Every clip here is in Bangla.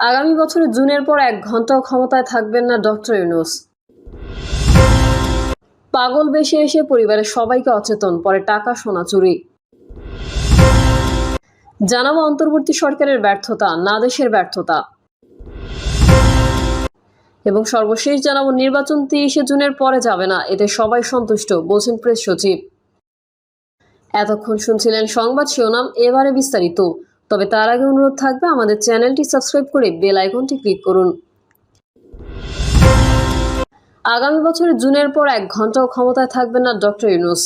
আগামী বছরের জুনের পর এক ঘন্টাও ক্ষমতায় থাকবেন না ডক্টর ইউনুস। পাগল বেশে এসে পরিবারের সবাইকে অচেতন, পরে টাকা, সোনা, চুরি। জানাব অন্তর্বর্তী সরকারের ব্যর্থতা, না দেশের ব্যর্থতা। এবং সর্বশেষ জানাব, নির্বাচন তিরিশে জুনের পরে যাবে না, এতে সবাই সন্তুষ্ট, বলছেন প্রেস সচিব। এতক্ষণ শুনছিলেন সংবাদ শিরোনাম, এবারে বিস্তারিত। তবে তার আগে অনুরোধ থাকবে আমাদের চ্যানেলটি সাবস্ক্রাইব করে বেল আইকনটি ক্লিক করুন। আগামী বছরের জুনের পর এক ঘন্টাও ক্ষমতায় থাকবেন না ডক্টর ইউনুস।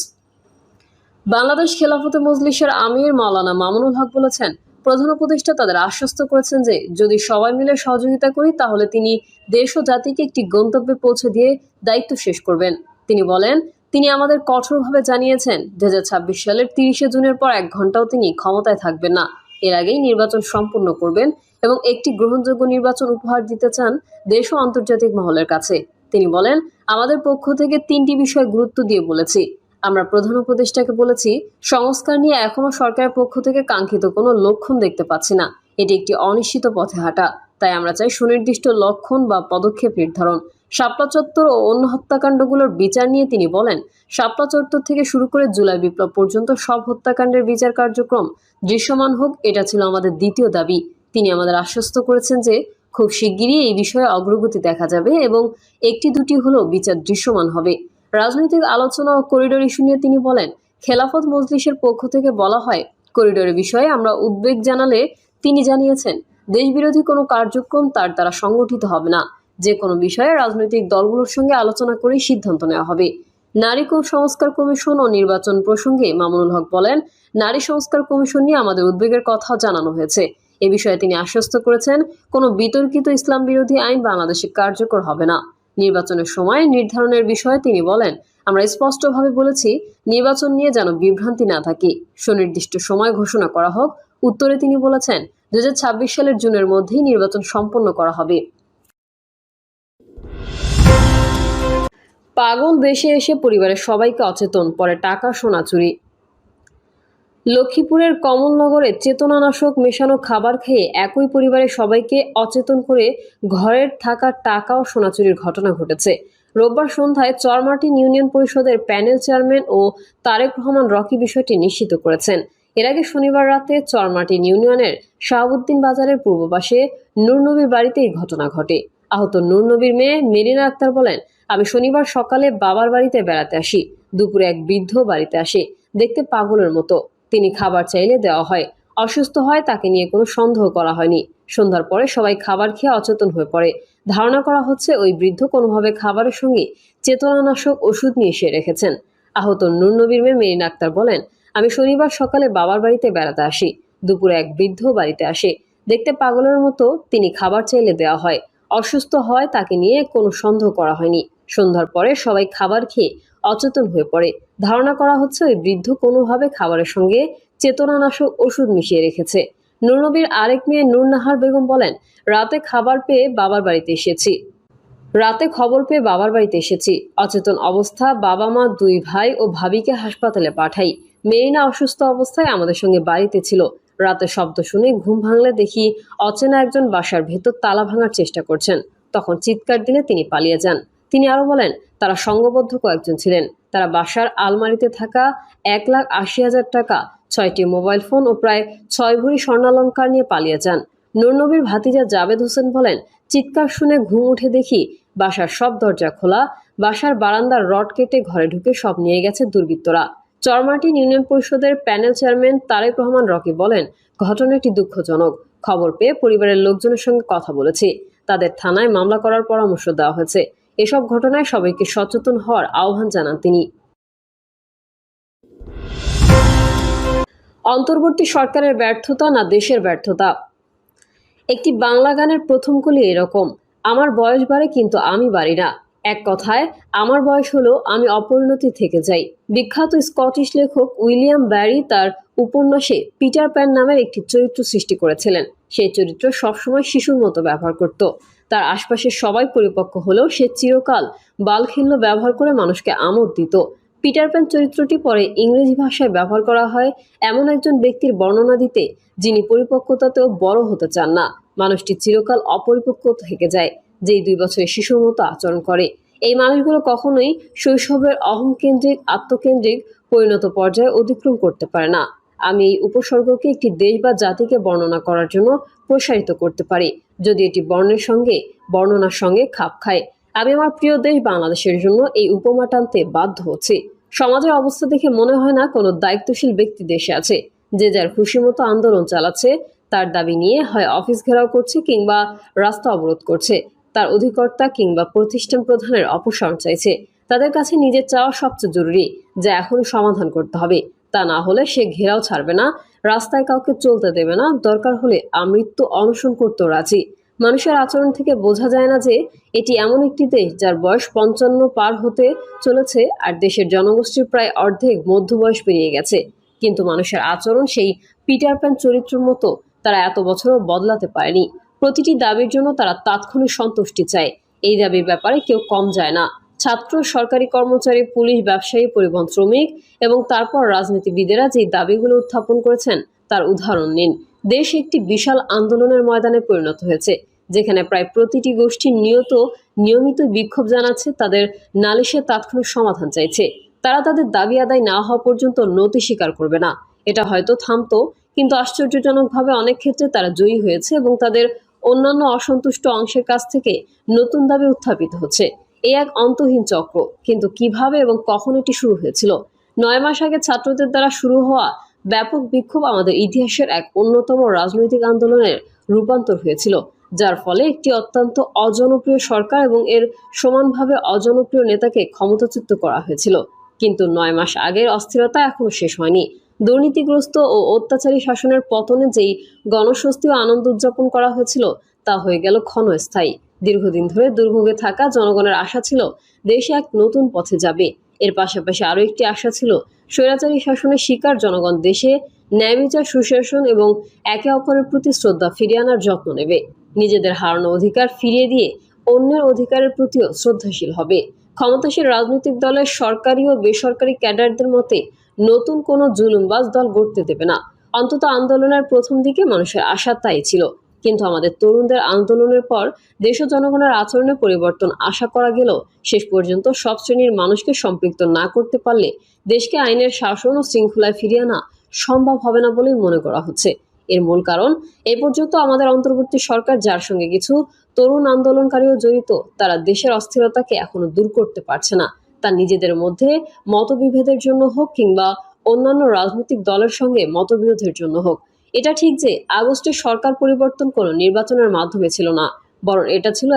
বাংলাদেশ খেলাফতে মজলিসের আমির মাওলানা মামুনুল হক বলেছেন, প্রধান উপদেষ্টা তাদের আশ্বস্ত করেছেন যে, যদি সবাই মিলে সহযোগিতা করি, তাহলে তিনি দেশ ও জাতিকে একটি গন্তব্যে পৌঁছে দিয়ে দায়িত্ব শেষ করবেন। তিনি বলেন, তিনি আমাদের কঠোরভাবে জানিয়েছেন দু হাজার ছাব্বিশ সালের তিরিশে জুনের পর এক ঘন্টাও তিনি ক্ষমতায় থাকবেন না। এর আগেই নির্বাচন সম্পূর্ণ করবেন এবং একটি গ্রহণযোগ্য নির্বাচন উপহার দিতে চান দেশ ও আন্তর্জাতিক মহলের কাছে। তিনি বলেন, আমাদের পক্ষ থেকে তিনটি বিষয় গুরুত্ব দিয়ে বলেছি। আমরা প্রধান উপদেষ্টাকে বলেছি, সংস্কার নিয়ে এখনও সরকারের পক্ষ থেকে কাঙ্ক্ষিত কোনো লক্ষণ দেখতে পাচ্ছি না। এটি একটি অনিশ্চিত পথে হাঁটা। তাই আমরা চাই সুনির্দিষ্ট লক্ষণ বা পদক্ষেপ নির্ধারণ। শাপলা চত্বর ও অন্য হত্যাকাণ্ডগুলোর বিচার নিয়ে তিনি বলেন, শাপলা চত্বর থেকে শুরু করে জুলাই বিপ্লব পর্যন্ত সব হত্যাকাণ্ডের বিচার কার্যক্রম দৃশ্যমান হোক, এটা ছিল আমাদের দ্বিতীয় দাবি। তিনি আমাদের আশ্বস্ত করেছেন যে, খুব শিগগিরই এই বিষয়ে অগ্রগতি দেখা যাবে এবং একটি দুটি হলেও বিচার দৃশ্যমান হবে। রাজনৈতিক আলোচনা ও করিডোর ইস্যু নিয়ে তিনি বলেন, খেলাফত মজলিসের পক্ষ থেকে বলা হয়, করিডোরের বিষয়ে আমরা উদ্বেগ জানালে তিনি জানিয়েছেন দেশবিরোধী কোনো কার্যক্রম তার দ্বারা সংগঠিত হবে না। যে কোনো বিষয়ে রাজনৈতিক দলগুলোর সঙ্গে আলোচনা করেই সিদ্ধান্ত নেওয়া হবে। নারী সংস্কার কমিশন ও নির্বাচন প্রসঙ্গে মামুনুল হক বলেন, নারী সংস্কার কমিশন নিয়ে আমাদের উদ্বেগের কথা জানানো হয়েছে। এ বিষয়ে তিনি আশ্বস্ত করেছেন, কোনো বিতর্কিত ইসলাম বিরোধী আইন বাংলাদেশে কার্যকর হবে না। নির্বাচনের সময় নির্ধারণের বিষয়ে তিনি বলেন, আমরা স্পষ্টভাবে বলেছি, নির্বাচন নিয়ে যেন বিভ্রান্তি না থাকে। সুনির্দিষ্ট সময় ঘোষণা করা হোক। উত্তরে তিনি বলেছেন দুই হাজার ছাব্বিশ সালের জুনের মধ্যেই নির্বাচন সম্পন্ন করা হবে। পাগল দেশে এসে পরিবারের সবাইকে অচেতন, পরে টাকা, সোনা, চুরি। লক্ষ্মীপুরের কমলনগরে চেতনানাশক মেশানো খাবার খেয়ে একই পরিবারের সবাইকে অচেতন করে ঘরের থাকা টাকা ও সোনা চুরির ঘটনা ঘটেছে। রোববার সন্ধ্যায় চরমার্টিন ইউনিয়ন পরিষদের প্যানেল চেয়ারম্যান ও তারেক রহমান রকি বিষয়টি নিশ্চিত করেছেন। এর আগে শনিবার রাতে চরমার্টিন ইউনিয়নের শাহাবুদ্দিন বাজারের পূর্ব পাশে নূরনবীর বাড়িতে এই ঘটনা ঘটে। আহত নূরনবীর মেয়ে মেরিনা আক্তার বলেন, আমি শনিবার সকালে বাবার বাড়িতে বেড়াতে আসি। দুপুরে এক বৃদ্ধ বাড়িতে আসে। দেখতে পাগলের মতো। তিনি খাবার চাইলে দেওয়া হয়। অসুস্থ হয় তাকে নিয়ে কোনো সন্দেহ করা হয়নি। সন্ধ্যার পরে সবাই খাবার খেয়ে অচেতন হয়ে পড়ে। ধারণা করা হচ্ছে ওই বৃদ্ধ কোনোভাবে খাবারের সঙ্গে চেতনানাশক ওষুধ মিশিয়ে রেখেছেন। আহত নুরনবীর মেয়ে মেরিন আক্তার বলেন আমি শনিবার সকালে বাবার বাড়িতে বেড়াতে আসি। দুপুরে এক বৃদ্ধ বাড়িতে আসে। দেখতে পাগলের মতো তিনি খাবার চাইলে দেওয়া হয়। অসুস্থ হয় তাকে নিয়ে কোনো সন্দেহ করা হয়নি। সন্ধ্যার পরে সবাই খাবার খেয়ে অচেতন হয়ে পড়ে। ধারণা করা হচ্ছে ওই বৃদ্ধ কোনোভাবে খাবারের সঙ্গে চেতনানাশক ওষুধ মিশিয়ে রেখেছে। নুরনবীর আরেক মেয়ে নূরনাহার বেগম বলেন, রাতে খাবার পেয়ে বাবার বাড়িতে এসেছি। রাতে খবর পেয়ে বাবার বাড়িতে এসেছি। অচেতন অবস্থা বাবা মা, দুই ভাই ও ভাবিকে হাসপাতালে পাঠাই। মেরিনা অসুস্থ অবস্থায় আমাদের সঙ্গে বাড়িতে ছিল। রাতে শব্দ শুনে ঘুম ভাঙলে দেখি অচেনা একজন বাসার ভেতর তালা ভাঙার চেষ্টা করছেন। তখন চিৎকার দিলে তিনি পালিয়ে যান। তিনি আরও বলেন, তারা সংঘবদ্ধ কয়েকজন ছিলেন। তারা বাসার আলমারিতে থাকা এক লাখ আশি হাজার টাকা, ছয়টি মোবাইল ফোন ও প্রায় ছয় ভরি স্বর্ণালঙ্কার নিয়ে পালিয়ে যান। নুরনবীর ভাতিজা জাবেদ হোসেন বলেন, চিৎকার শুনে ঘুম উঠে দেখি বাসার সব দরজা খোলা, বাসার বারান্দার রড কেটে ঘরে ঢুকে সব নিয়ে গেছে দুর্বৃত্তরা। চরমার্টিন ইউনিয়ন পরিষদের প্যানেল চেয়ারম্যান তারেক রহমান রকি বলেন ঘটনাটি দুঃখজনক। খবর পেয়ে পরিবারের লোকজনের সঙ্গে কথা বলেছি। তাদের থানায় মামলা করার পরামর্শ দেওয়া হয়েছে। এসব ঘটনায় সবাইকে সচেতন হওয়ার আহ্বান জানান তিনি। অন্তর্বর্তী সরকারের ব্যর্থতা না দেশের ব্যর্থতা? একটি বাংলা গানের প্রথম কলি এরকম। আমার বয়স বাড়ে কিন্তু আমি বাড়ি না। এক কথায়, আমার বয়স হলো আমি অপরিণতি থেকে যাই। বিখ্যাত স্কটিশ লেখক উইলিয়াম ব্যারি তার উপন্যাসে পিটার প্যান নামের একটি চরিত্র সৃষ্টি করেছিলেন। সেই চরিত্র সবসময় শিশুর মতো ব্যবহার করত। তার আশপাশের সবাই পরিপক্ক হলেও সে চিরকাল বালখিল্য ব্যবহার করে মানুষকে আমোদ দিত। পিটার প্যান চরিত্রটি পরে ইংরেজি ভাষায় ব্যবহার করা হয়। এমন একজন ব্যক্তির বর্ণনা দিতে যিনি পরিপক্কতাতেও বড় হতে চান না। মানুষটি চিরকাল অপরিপক্ক থেকে যায়। যেই দুই বছরের শিশুর মতো আচরণ করে। এই মানুষগুলো কখনোই শৈশবের অহংকেন্দ্রিক, আত্মকেন্দ্রিক পরিণত পর্যায়ে অতিক্রম করতে পারে না। আমি এই উপসর্গকে একটি দেশ বা জাতিকে বর্ণনা করার জন্য প্রসারিত করতে পারি, যদি এটি বর্ণের সঙ্গে, বর্ণনার সঙ্গে খাপ খায়। আমি আমার প্রিয় দেশ বাংলাদেশের জন্য এই উপমা টানতে বাধ্য হচ্ছি। সমাজের অবস্থা দেখে মনে হয় না কোনো দায়িত্বশীল ব্যক্তি দেশে আছে, যে যার খুশি মতো আন্দোলন চালাচ্ছে, তার দাবি নিয়ে হয় অফিস ঘেরাও করছে কিংবা রাস্তা অবরোধ করছে। তার অধিকর্তা কিংবা প্রতিষ্ঠান প্রধানের অপসারণ চাইছে। তাদের কাছে নিজের চাওয়া সবচেয়ে জরুরি, যা এখনই সমাধান করতে হবে। তা না হলে সে ঘেরাও ছাড়বে না, রাস্তায় কাউকে চলতে দেবে না, দরকার হলে আমৃত্যু অনশন করতেও রাজি। মানুষের আচরণ থেকে বোঝা যায় না যে, এটি এমন একটি দেশ যার বয়স পঞ্চান্ন পার হতে চলেছে আর দেশের জনগোষ্ঠীর প্রায় অর্ধেক মধ্যবয়স পেরিয়ে গেছে। কিন্তু মানুষের আচরণ সেই পিটার প্যান চরিত্রের মতো তারা এত বছরও বদলাতে পারেনি। প্রতিটি দাবির জন্য তারা তাৎক্ষণিক সন্তুষ্টি চায়। এই দাবির ব্যাপারে কেউ কম যায় না। ছাত্র, সরকারি কর্মচারী, পুলিশ, ব্যবসায়ী, পরিবহন শ্রমিক এবং তারপর রাজনীতিবিদেরা যে দাবিগুলো উত্থাপন করেছেন, তার উদাহরণ নিন। দেশ একটি বিশাল আন্দোলনের ময়দানে পরিণত হয়েছে, যেখানে প্রায় প্রতিটি গোষ্ঠী নিয়ত, নিয়মিত বিক্ষোভ জানাচ্ছে, তাদের নালিশের তাৎক্ষণিক সমাধান চাইছে। তারা তাদের দাবি আদায় না হওয়া পর্যন্ত নতি স্বীকার করবে না। এটা হয়তো থামতো, কিন্তু আশ্চর্যজনকভাবে অনেক ক্ষেত্রে তারা জয়ী হয়েছে এবং তাদের অন্যান্য অসন্তুষ্ট অংশের কাছ থেকে নতুন দাবি উত্থাপিত হচ্ছে। এ এক অন্তহীন চক্র। কিন্তু কীভাবে এবং কখন এটি শুরু হয়েছিল? নয় মাস আগে ছাত্রদের দ্বারা শুরু হওয়া ব্যাপক বিক্ষোভ আমাদের ইতিহাসের এক অন্যতম রাজনৈতিক আন্দোলনের রূপান্তর হয়েছিল, যার ফলে একটি অত্যন্ত অজনপ্রিয় সরকার এবং এর সমানভাবে অজনপ্রিয় নেতাকে ক্ষমতাচ্যুত করা হয়েছিল। কিন্তু নয় মাস আগের অস্থিরতা এখনও শেষ হয়নি। দুর্নীতিগ্রস্ত ও অত্যাচারী শাসনের পতনে যেই গণস্বস্তি ও আনন্দ উদযাপন করা হয়েছিল, তা হয়ে গেল ক্ষণস্থায়ী। দীর্ঘদিন ধরে দুর্ভোগে থাকা জনগণের আশা ছিল, দেশ এক নতুন পথে যাবে। এর পাশাপাশি আরও একটি আশা ছিল, স্বৈরাচারী শাসনের শিকার জনগণ দেশে ন্যায় বিচার, সুশাসন এবং একে অপরের প্রতি শ্রদ্ধা ফিরিয়ে আনার যত্ন নেবে। নিজেদের হারানো অধিকার ফিরিয়ে দিয়ে অন্যের অধিকারের প্রতিও শ্রদ্ধাশীল হবে। ক্ষমতাসীন রাজনৈতিক দলের সরকারি ও বেসরকারি ক্যাডারদের মতে নতুন কোনো জুলুমবাজ দল গড়তে দেবে না। অন্তত আন্দোলনের প্রথম দিকে মানুষের আশা তাই ছিল। কিন্তু আমাদের তরুণদের আন্দোলনের পর দেশ ও জনগণের আচরণে পরিবর্তন আশা করা গেলেও শেষ পর্যন্ত সব শ্রেণির মানুষকে সম্পৃক্ত না করতে পারলে দেশকে আইনের শাসন ও শৃঙ্খলায় ফিরিয়ে আনা সম্ভব হবে না বলেই মনে করা হচ্ছে। এর মূল কারণ, এ পর্যন্ত আমাদের অন্তর্বর্তী সরকার যার সঙ্গে কিছু তরুণ আন্দোলনকারীও জড়িত। তারা দেশের অস্থিরতাকে এখনও দূর করতে পারছে না। তা নিজেদের মধ্যে মতবিভেদের জন্য হোক কিংবা অন্যান্য রাজনৈতিক দলের সঙ্গে মতবিরোধের জন্য হোক। এটা ঠিক যে আগস্টে সরকার পরিবর্তন কোনো নির্বাচনের মাধ্যমে ছিল না, বরং এটা ছিল